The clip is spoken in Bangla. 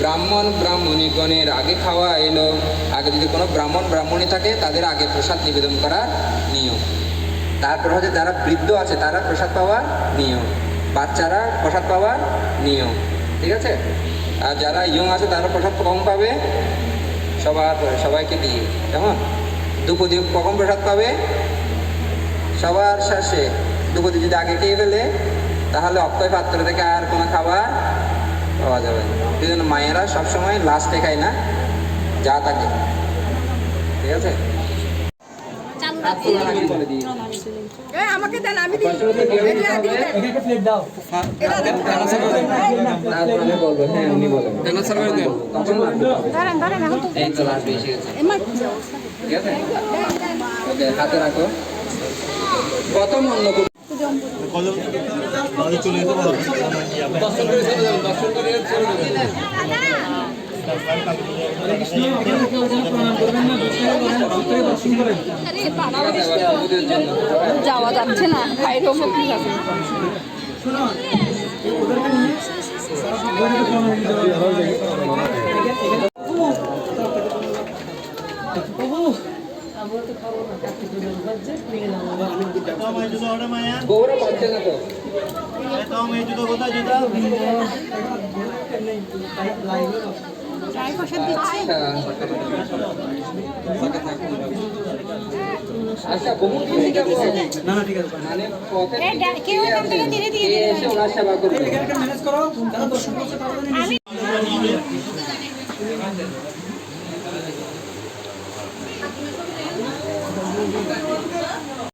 ব্রাহ্মণ ব্রাহ্মণীগণের আগে খাওয়া এলো। আগে যদি কোনো ব্রাহ্মণ ব্রাহ্মণী থাকে, তাদের আগে প্রসাদ নিবেদন করার নিয়ম। তারপর হচ্ছে যারা বৃদ্ধ আছে, তারা প্রসাদ পাওয়ার নিয়ম। বাচ্চারা প্রসাদ পাওয়ার নিয়ম। ঠিক আছে? আর যারা ইয়ং আছে, তারা প্রসাদ কম পাবে? সবার সবাইকে দিয়ে। কেমন? দুপুদি কখন প্রসাদ পাবে? সবার শেষে। দুপুদি যদি আগে খেয়ে ফেলে, তাহলে অক্ষয় পাত্র থেকে আর কোনো খাবার পাওয়া যাবে। না এই জন্য মায়েরা সবসময় লাস্টে খায় না যা থাকে ঠিক আছে? আমাকে দেন আমি দিয়ে দেন। যাওয়া যাচ্ছে না। বাইরেও ঠিক আছে? বউরা পাচ্ছে না তো। আচ্ছা। বহু না না ঠিক আছে মানে কেউ ধীরে ধীরে এসে ওনার সেবা করবে।